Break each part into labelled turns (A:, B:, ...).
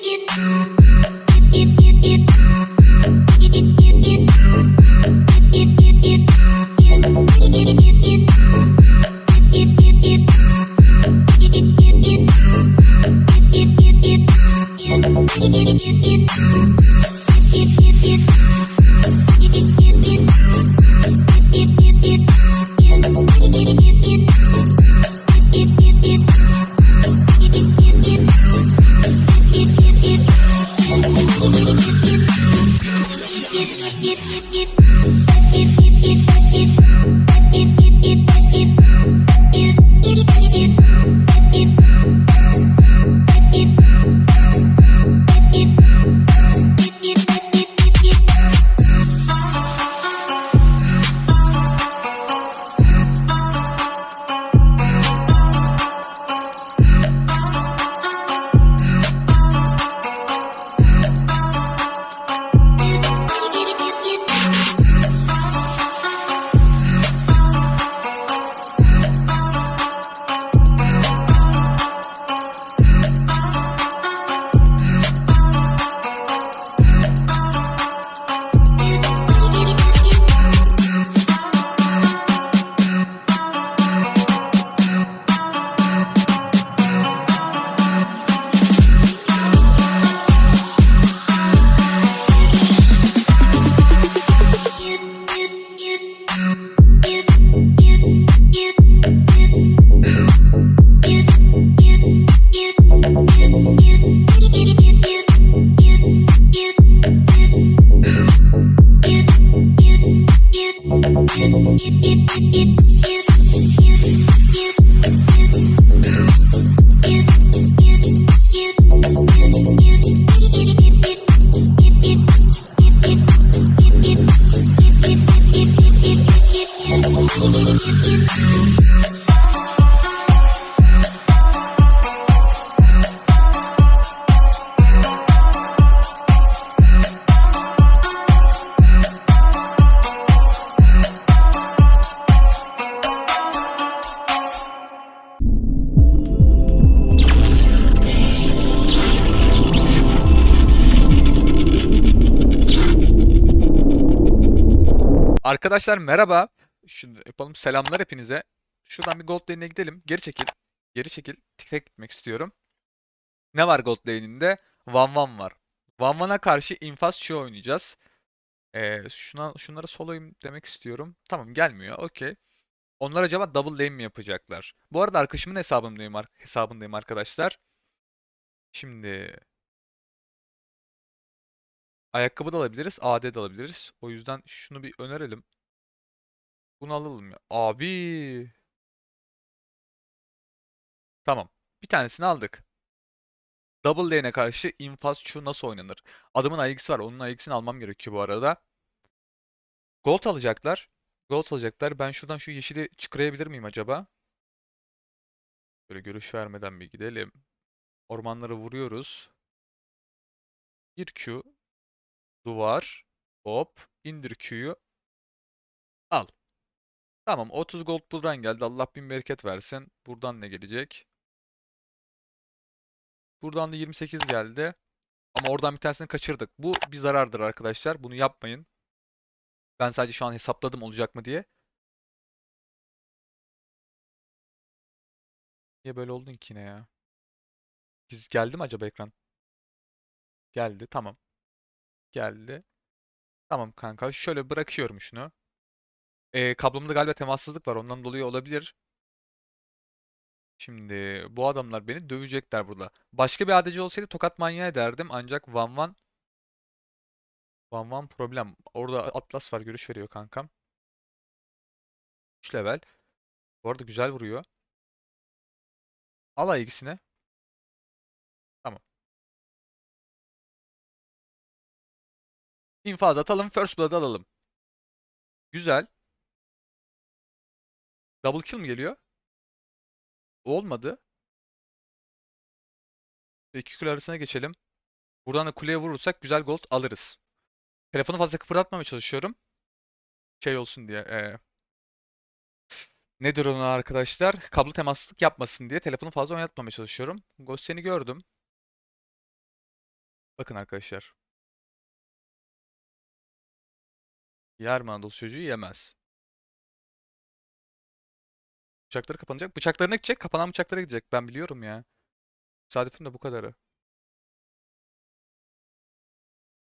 A: you, you. Arkadaşlar merhaba. Şunu yapalım. Selamlar hepinize. Şuradan bir gold lane'e gidelim. Geri çekil. Geri çekil. Tek gitmek istiyorum. Ne var gold lane'inde? Van Van var. Van Van'a karşı infaz şu oynayacağız. Ee, şuna, şunlara soloyum demek istiyorum. Tamam gelmiyor. Okey. Onlar acaba double lane mi yapacaklar? Bu arada arkadaşımın hesabındayım, hesabındayım arkadaşlar. Şimdi ayakkabı da alabiliriz, AD de alabiliriz. O yüzden şunu bir önerelim. Bunu alalım ya. Abi. Tamam. Bir tanesini aldık. Double lane'e karşı infaz şu nasıl oynanır? Adamın AX'i var. Onun AX'ini almam gerekiyor bu arada. Gold alacaklar. Gold alacaklar. Ben şuradan şu yeşili çıkarayabilir miyim acaba? Böyle görüş vermeden bir gidelim. Ormanları vuruyoruz. Bir Q. Duvar. Hop. İndir Q'yu. Al. Tamam 30 gold buradan geldi. Allah bin bereket versin. Buradan ne gelecek? Buradan da 28 geldi. Ama oradan bir tanesini kaçırdık. Bu bir zarardır arkadaşlar. Bunu yapmayın. Ben sadece şu an hesapladım olacak mı diye. Niye böyle oldun ki yine ya? Geldi mi acaba ekran? Geldi. Tamam. Geldi. Tamam kanka. Şöyle bırakıyorum şunu. E, kablomda galiba temassızlık var. Ondan dolayı olabilir. Şimdi bu adamlar beni dövecekler burada. Başka bir ADC olsaydı tokat manyağı derdim. Ancak Van Van Van Van problem. Orada Atlas var. Görüş veriyor kankam. 3 level. Bu arada güzel vuruyor. Alay ikisine. Tamam. İnfaz atalım. First Blood alalım. Güzel. Double kill mi geliyor? Olmadı. İki kule arasına geçelim. Buradan da kuleye vurursak güzel gold alırız. Telefonu fazla kıpırdatmamaya çalışıyorum. Şey olsun diye. E, nedir onu arkadaşlar? Kablo temaslık yapmasın diye telefonu fazla oynatmamaya çalışıyorum. Ghost seni gördüm. Bakın arkadaşlar. Yer çocuğu yemez. Bıçakları kapanacak. Bıçaklarına gidecek. Kapanan bıçaklara gidecek. Ben biliyorum ya. Tesadüfün de bu kadarı.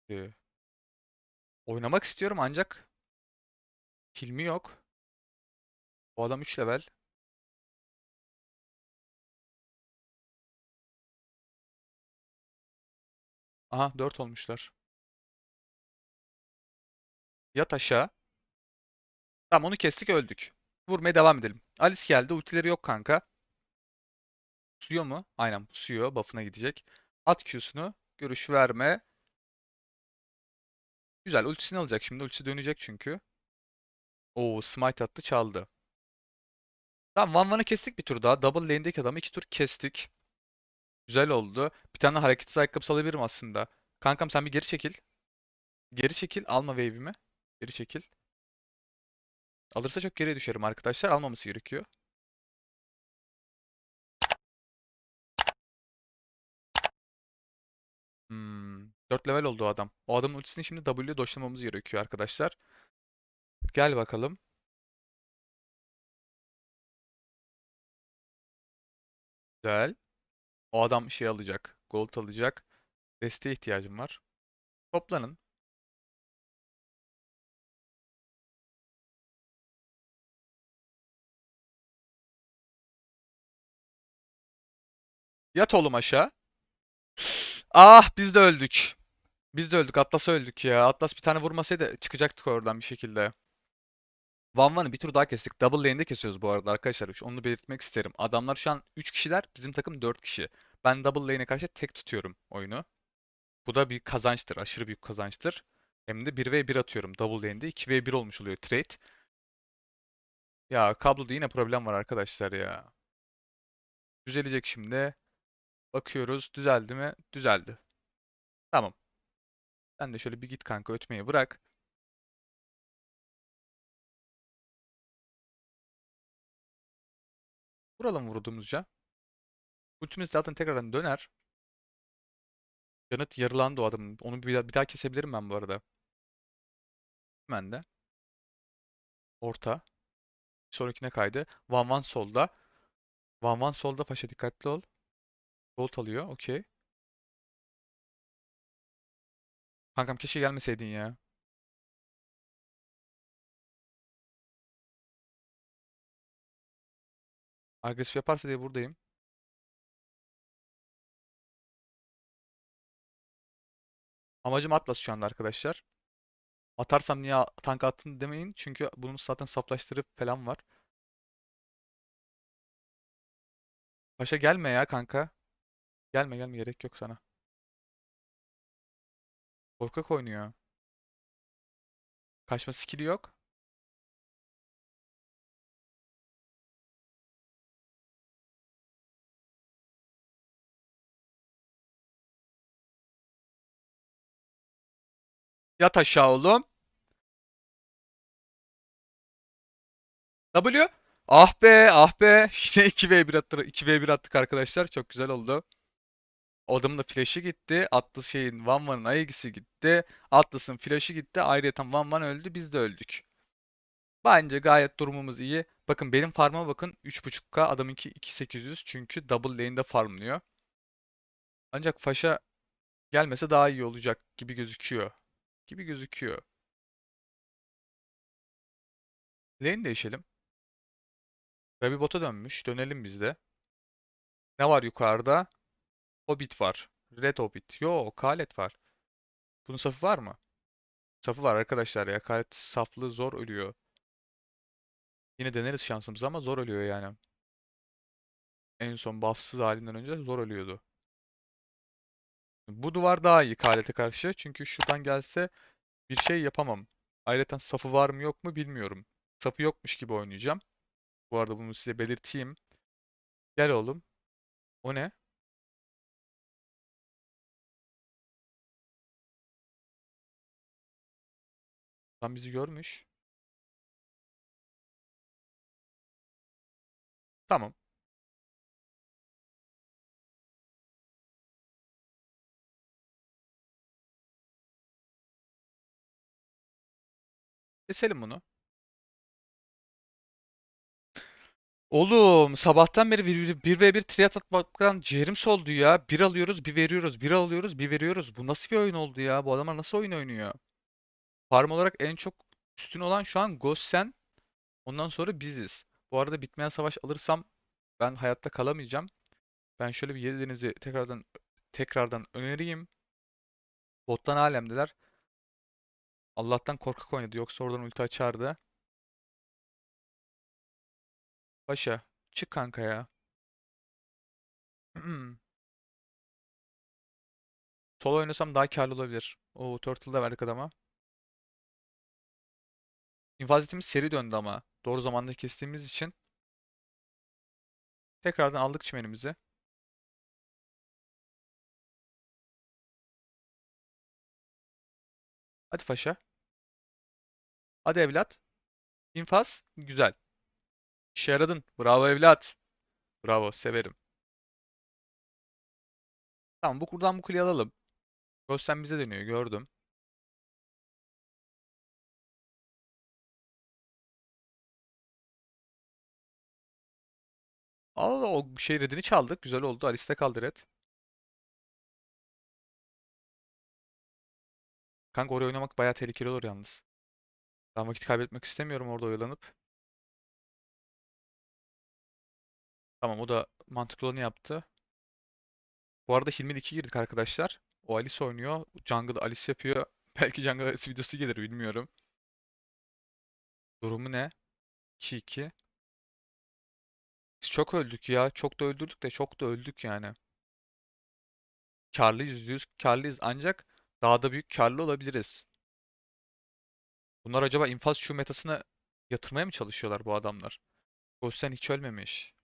A: Ee, oynamak istiyorum ancak filmi yok. O adam 3 level. Aha 4 olmuşlar. Yat aşağı. Tamam onu kestik öldük. Vurmaya devam edelim. Alice geldi. Ultileri yok kanka. Suyor mu? Aynen suyor. Buff'ına gidecek. At Q'sunu. Görüş verme. Güzel. Ultisini alacak şimdi. Ultisi dönecek çünkü. Oo smite attı çaldı. Tamam Van Van'ı kestik bir tur daha. Double lane'deki adamı iki tur kestik. Güzel oldu. Bir tane hareketsiz ayakkabısı alabilirim aslında. Kankam sen bir geri çekil. Geri çekil. Alma wave'imi. Geri çekil. Alırsa çok geriye düşerim arkadaşlar. Almaması gerekiyor. Hmm, 4 level oldu o adam. O adamın ultisini şimdi W'ye doşlamamız gerekiyor arkadaşlar. Gel bakalım. Güzel. O adam şey alacak. Gold alacak. Desteğe ihtiyacım var. Toplanın. Yat oğlum aşağı. Ah biz de öldük. Biz de öldük. Atlas'a öldük ya. Atlas bir tane vurmasaydı çıkacaktık oradan bir şekilde. Van Van'ı bir tur daha kestik. Double lane'de kesiyoruz bu arada arkadaşlar. Onu belirtmek isterim. Adamlar şu an 3 kişiler. Bizim takım 4 kişi. Ben double lane'e karşı tek tutuyorum oyunu. Bu da bir kazançtır. Aşırı büyük kazançtır. Hem de 1v1 atıyorum double lane'de. 2v1 olmuş oluyor trade. Ya kabloda yine problem var arkadaşlar ya. Düzelecek şimdi. Bakıyoruz. Düzeldi mi? Düzeldi. Tamam. Sen de şöyle bir git kanka ötmeyi bırak. Vuralım vurduğumuzca. Ultimiz zaten tekrardan döner. Yanıt yarılandı o adamın. Onu bir daha, bir daha kesebilirim ben bu arada. Hemen de. Orta. Sonrakine kaydı. Van Van solda. Van Van solda Faşa dikkatli ol. Gold alıyor. Okey. Kankam keşke gelmeseydin ya. Agresif yaparsa diye buradayım. Amacım Atlas şu anda arkadaşlar. Atarsam niye tank attın demeyin. Çünkü bunun zaten saflaştırıp falan var. Paşa gelme ya kanka. Gelme gelme gerek yok sana. Korkak oynuyor. Kaçma skill'i yok. Yat aşağı oğlum. W. Ah be ah be. Yine 2v1 attık, 2v1 attık arkadaşlar. Çok güzel oldu. Adamın da gitti. Atlas şeyin Van Van'ın aegisi gitti. Atlas'ın flash'ı gitti. Ayrıca Van Van öldü. Biz de öldük. Bence gayet durumumuz iyi. Bakın benim farm'a bakın. 3.5k adamınki 2800 çünkü double lane'de farmlıyor. Ancak Faşa gelmese daha iyi olacak gibi gözüküyor. Gibi gözüküyor. Lane değişelim. Rabi dönmüş. Dönelim biz de. Ne var yukarıda? Hobbit var. Red Hobbit. Yo, Kalet var. Bunun safı var mı? Safı var arkadaşlar ya. Kalet saflığı zor ölüyor. Yine deneriz şansımızı ama zor ölüyor yani. En son buffsız halinden önce zor ölüyordu. Bu duvar daha iyi Kalet'e karşı. Çünkü şuradan gelse bir şey yapamam. Ayrıca safı var mı yok mu bilmiyorum. Safı yokmuş gibi oynayacağım. Bu arada bunu size belirteyim. Gel oğlum. O ne? Lan bizi görmüş. Tamam. Keselim bunu. Oğlum sabahtan beri 1v1 triyat atmaktan ciğerim soldu ya. Bir alıyoruz, bir veriyoruz, bir alıyoruz, bir veriyoruz. Bu nasıl bir oyun oldu ya? Bu adamlar nasıl oyun oynuyor? Farm olarak en çok üstün olan şu an Gosen. Ondan sonra biziz. Bu arada bitmeyen savaş alırsam ben hayatta kalamayacağım. Ben şöyle bir Yedideniz'i tekrardan tekrardan önereyim. Bottan alemdeler. Allah'tan korkak oynadı. Yoksa oradan ulti açardı. Paşa. Çık kanka ya. Solo oynasam daha karlı olabilir. O Turtle da verdik adama. İnfaz etimiz seri döndü ama. Doğru zamanda kestiğimiz için. Tekrardan aldık çimenimizi. Hadi Faşa. Hadi evlat. İnfaz. Güzel. İşe yaradın. Bravo evlat. Bravo. Severim. Tamam bu buradan bu kuleyi alalım. Gösten bize dönüyor. Gördüm. Al o şey redini çaldık. Güzel oldu. Alice'de kaldı red. Kanka oraya oynamak bayağı tehlikeli olur yalnız. Ben vakit kaybetmek istemiyorum orada oyalanıp. Tamam o da mantıklı olanı yaptı. Bu arada Hilmi 2 girdik arkadaşlar. O Alice oynuyor. Jungle Alice yapıyor. Belki Jungle Alice videosu gelir bilmiyorum. Durumu ne? 2-2. Biz çok öldük ya. Çok da öldürdük de çok da öldük yani. Karlıyız %100 karlıyız ancak daha da büyük karlı olabiliriz. Bunlar acaba infaz şu metasını yatırmaya mı çalışıyorlar bu adamlar? Gosen hiç ölmemiş.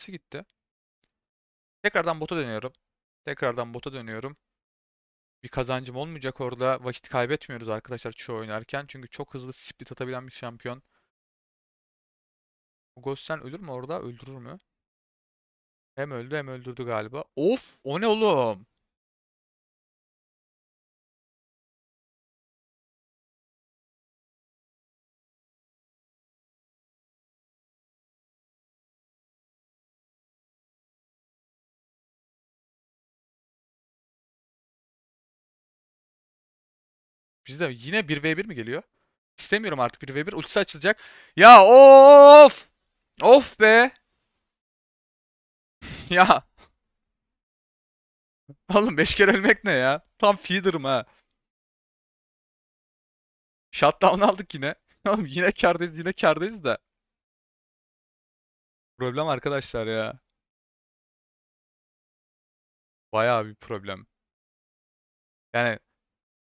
A: Nasıl gitti? Tekrardan bota dönüyorum. Tekrardan bota dönüyorum. Bir kazancım olmayacak orada. Vakit kaybetmiyoruz arkadaşlar çoğu oynarken. Çünkü çok hızlı split atabilen bir şampiyon. Bu Gosen ölür mü orada? Öldürür mü? Hem öldü hem öldürdü galiba. Of! O ne oğlum? Bizde yine 1v1 mi geliyor? İstemiyorum artık 1v1. Ultisi açılacak. Ya of! Of be! Ya oğlum 5 kere ölmek ne ya? Tam feeder'ım ha. Shutdown aldık yine. Oğlum yine kârdayız yine kârdayız da. Problem arkadaşlar ya. Bayağı bir problem. Yani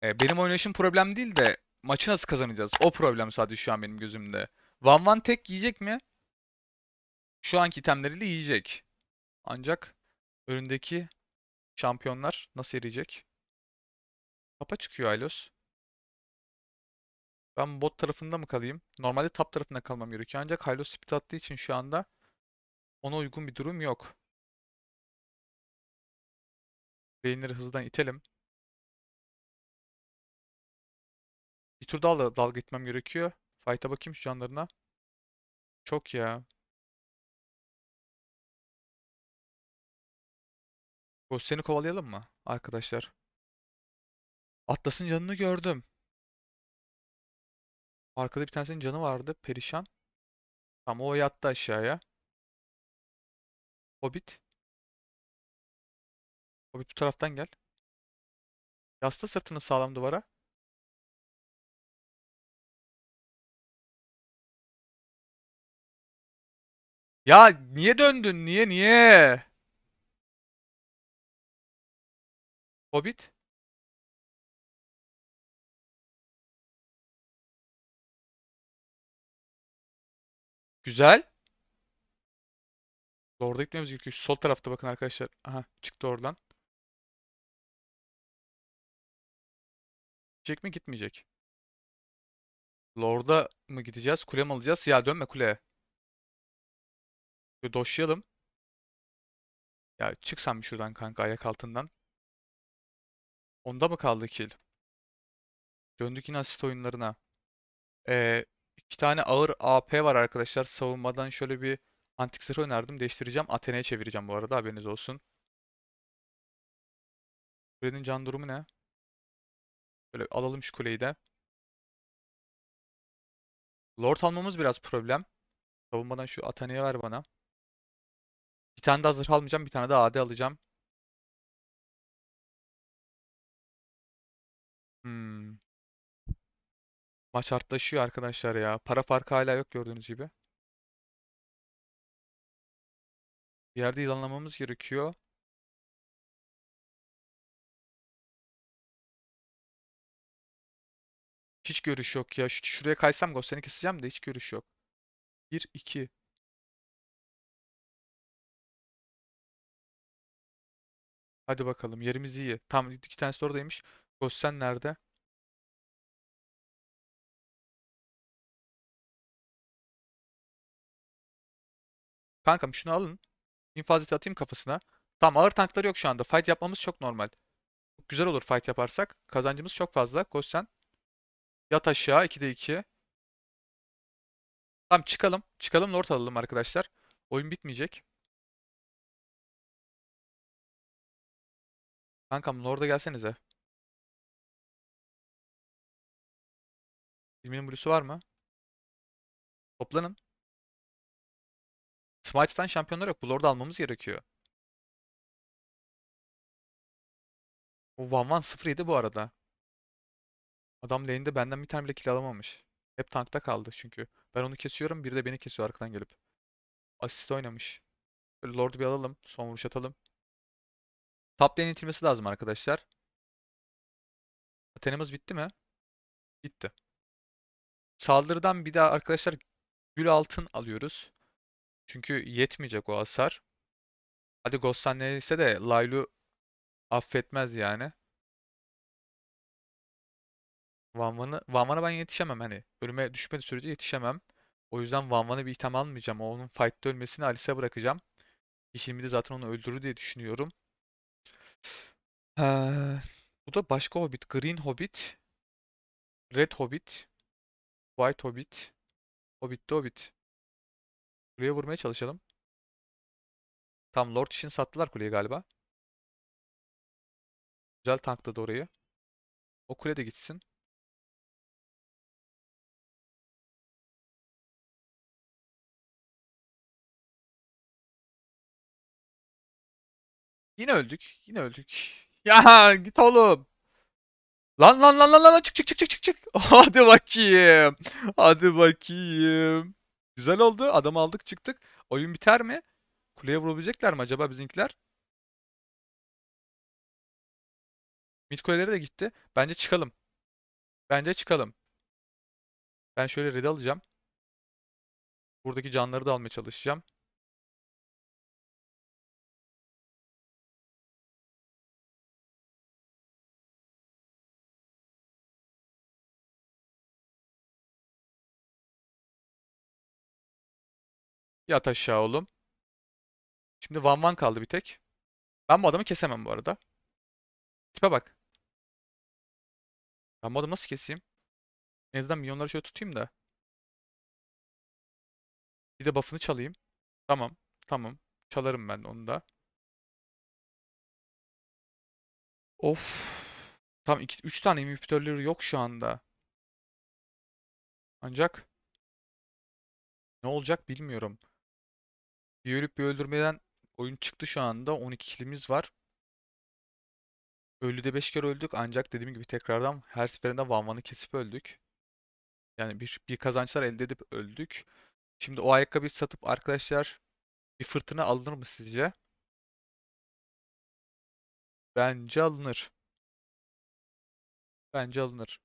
A: e, benim oynayışım problem değil de maçı nasıl kazanacağız? O problem sadece şu an benim gözümde. Van Van tek yiyecek mi? Şu anki itemleriyle yiyecek. Ancak önündeki şampiyonlar nasıl eriyecek? Tapa çıkıyor Aylos. Ben bot tarafında mı kalayım? Normalde top tarafında kalmam gerekiyor. Ancak Hylos split attığı için şu anda ona uygun bir durum yok. Beyinleri hızlıdan itelim. Bir tur daha da dalga gitmem gerekiyor. Fight'a bakayım şu canlarına. Çok ya. Ghost kovalayalım mı arkadaşlar? Atlas'ın canını gördüm. Arkada bir tanesinin canı vardı. Perişan. Tamam o yattı aşağıya. Hobbit. Hobbit bu taraftan gel. Yasla sırtını sağlam duvara. Ya niye döndün? Niye niye? Hobbit? Güzel. Orada gitmemiz gerekiyor. Şu sol tarafta bakın arkadaşlar. Aha çıktı oradan. Gidecek mi gitmeyecek. Lord'a mı gideceğiz? Kule mi alacağız? Ya dönme kuleye. Böyle doşlayalım. Ya çık sen bir şuradan kanka ayak altından. Onda mı kaldı kill? Döndük yine asist oyunlarına. Ee, iki tane ağır AP var arkadaşlar. Savunmadan şöyle bir antik zırh önerdim. Değiştireceğim. Athena'ya çevireceğim bu arada haberiniz olsun. Kulenin can durumu ne? Böyle alalım şu kuleyi de. Lord almamız biraz problem. Savunmadan şu Athena'yı ver bana. Bir tane daha zırh almayacağım. Bir tane daha AD alacağım. Hmm. Maç artlaşıyor arkadaşlar ya. Para farkı hala yok gördüğünüz gibi. Bir yerde ilanlamamız gerekiyor. Hiç görüş yok ya. Şu- Şuraya kaysam Ghost keseceğim de hiç görüş yok. 1, 2. Hadi bakalım yerimiz iyi. Tam iki tanesi de oradaymış. Ghost nerede? Kankam şunu alın. İnfaz atayım kafasına. Tamam ağır tankları yok şu anda. Fight yapmamız çok normal. Güzel olur fight yaparsak. Kazancımız çok fazla. Ghost Yat aşağı 2'de 2. Tamam çıkalım. Çıkalım Lord alalım arkadaşlar. Oyun bitmeyecek. Kankam Lord'a gelsenize. 20'nin blue'su var mı? Toplanın. Smite'tan şampiyonlar yok. Bu Lord'u almamız gerekiyor. O Van Van 0 bu arada. Adam lane'de benden bir tane bile kill alamamış. Hep tankta kaldı çünkü. Ben onu kesiyorum, biri de beni kesiyor arkadan gelip. Asist oynamış. Lord'u bir alalım, son vuruş atalım. Top lane itilmesi lazım arkadaşlar. Athena'mız bitti mi? Bitti. Saldırıdan bir daha arkadaşlar gül altın alıyoruz. Çünkü yetmeyecek o hasar. Hadi Ghost'tan neyse de Laylu affetmez yani. Van Van'a ben yetişemem hani. Ölüme düşmediği sürece yetişemem. O yüzden Van bir item almayacağım. Onun fight'ta ölmesini Alice'e bırakacağım. Yeşil de zaten onu öldürür diye düşünüyorum. Bu da başka Hobbit. Green Hobbit. Red Hobbit. White Hobbit. Hobbit Hobbit. Kuleye vurmaya çalışalım. Tam Lord için sattılar kuleyi galiba. Güzel tankladı orayı. O kule de gitsin. Yine öldük. Yine öldük. Ya git oğlum. Lan lan lan lan lan çık çık çık çık çık çık. Hadi bakayım. Hadi bakayım. Güzel oldu. Adamı aldık çıktık. Oyun biter mi? Kuleye vurabilecekler mi acaba bizimkiler? Mid kuleleri de gitti. Bence çıkalım. Bence çıkalım. Ben şöyle red alacağım. Buradaki canları da almaya çalışacağım. Yat aşağı oğlum. Şimdi Van Van kaldı bir tek. Ben bu adamı kesemem bu arada. Tipe bak. Ben bu adamı nasıl keseyim? En azından milyonları şöyle tutayım da. Bir de buff'ını çalayım. Tamam. Tamam. Çalarım ben onu da. Of. Tam 3 tane inhibitörleri yok şu anda. Ancak ne olacak bilmiyorum. Bir ölüp bir öldürmeden oyun çıktı şu anda. 12 kilimiz var. Ölüde 5 kere öldük ancak dediğim gibi tekrardan her seferinde Van Van'ı kesip öldük. Yani bir, bir kazançlar elde edip öldük. Şimdi o ayakkabıyı satıp arkadaşlar Bir fırtına alınır mı sizce? Bence alınır. Bence alınır.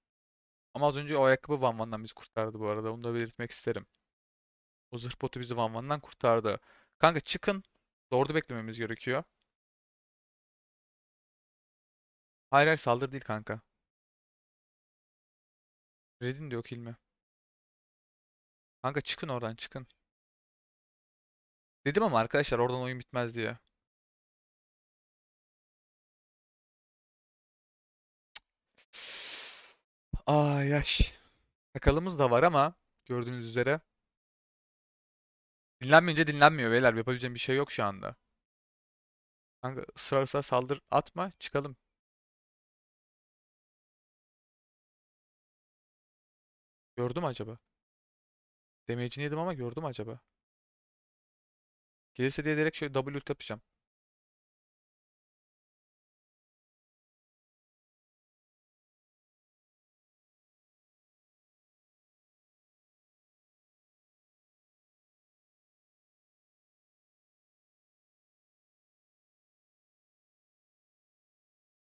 A: Ama az önce o ayakkabı Van Van'dan bizi kurtardı bu arada. Onu da belirtmek isterim. O zırh botu bizi Van Van'dan kurtardı. Kanka çıkın. Lord'u beklememiz gerekiyor. Hayır hayır saldırı değil kanka. Red'in de yok ilmi. Kanka çıkın oradan çıkın. Dedim ama arkadaşlar oradan oyun bitmez diye. Ay yaş. Sakalımız da var ama gördüğünüz üzere. Dinlenmeyince dinlenmiyor beyler. Yapabileceğim bir şey yok şu anda. Kanka ısrar ısrar saldır atma çıkalım. Gördüm acaba? Damage'ini yedim ama gördüm acaba? Gelirse diye direkt şöyle W ult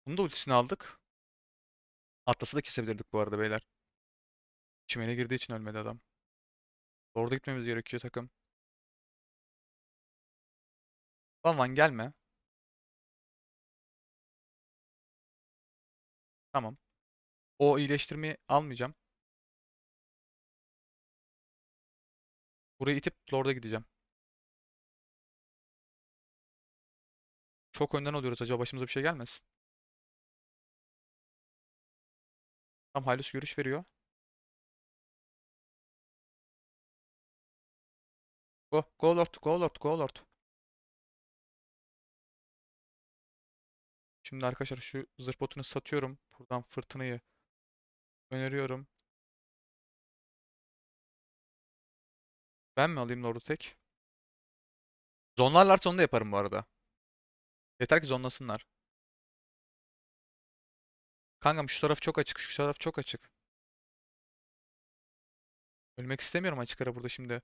A: Bunu da ultisini aldık. Atlas'ı da kesebilirdik bu arada beyler. Çimene girdiği için ölmedi adam. Orada gitmemiz gerekiyor takım. Van Van gelme. Tamam. O iyileştirmeyi almayacağım. Burayı itip Lord'a gideceğim. Çok önden oluyoruz. Acaba başımıza bir şey gelmesin. Tam Hylos görüş veriyor. Go, go Lord, go Lord, go Lord. Şimdi arkadaşlar şu zırh botunu satıyorum. Buradan fırtınayı öneriyorum. Ben mi alayım Lord'u tek? Zonlarlarsa onu da yaparım bu arada. Yeter ki zonlasınlar. Kankam şu taraf çok açık, şu taraf çok açık. Ölmek istemiyorum açık ara burada şimdi.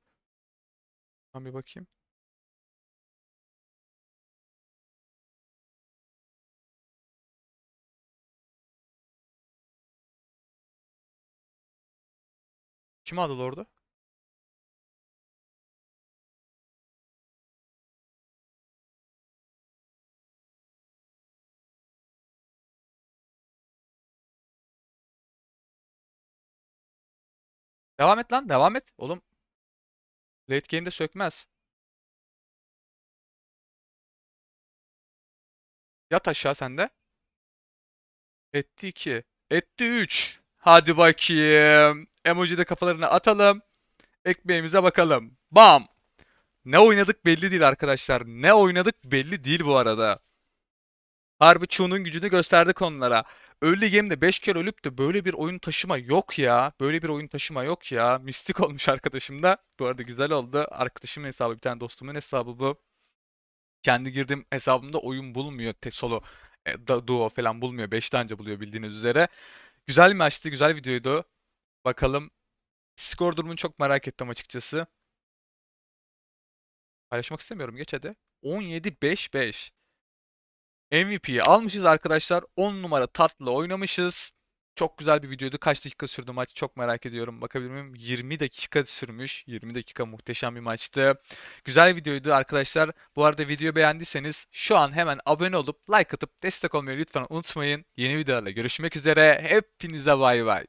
A: Ben bir bakayım. Kim aldı Lord'u? Devam et lan, devam et. Oğlum late game'de sökmez. Yat aşağı sen de. Etti 2. Etti 3. Hadi bakayım. Emoji de kafalarına atalım. Ekmeğimize bakalım. Bam. Ne oynadık belli değil arkadaşlar. Ne oynadık belli değil bu arada. Harbi Chu'nun gücünü gösterdik onlara. Early game'de 5 kere ölüp de böyle bir oyun taşıma yok ya. Böyle bir oyun taşıma yok ya. Mistik olmuş arkadaşım da. Bu arada güzel oldu. Arkadaşımın hesabı, bir tane dostumun hesabı bu. Kendi girdiğim hesabımda oyun bulmuyor. Te solo, e, duo falan bulmuyor. 5 tane buluyor bildiğiniz üzere. Güzel maçtı, güzel videoydu. Bakalım. Skor durumunu çok merak ettim açıkçası. Paylaşmak istemiyorum. Geç hadi. 17-5-5. MVP'yi almışız arkadaşlar. 10 numara tatlı oynamışız. Çok güzel bir videoydu. Kaç dakika sürdü maç çok merak ediyorum. Bakabilir miyim? 20 dakika sürmüş. 20 dakika muhteşem bir maçtı. Güzel videoydu arkadaşlar. Bu arada videoyu beğendiyseniz şu an hemen abone olup like atıp destek olmayı lütfen unutmayın. Yeni videolarla görüşmek üzere. Hepinize bay bay.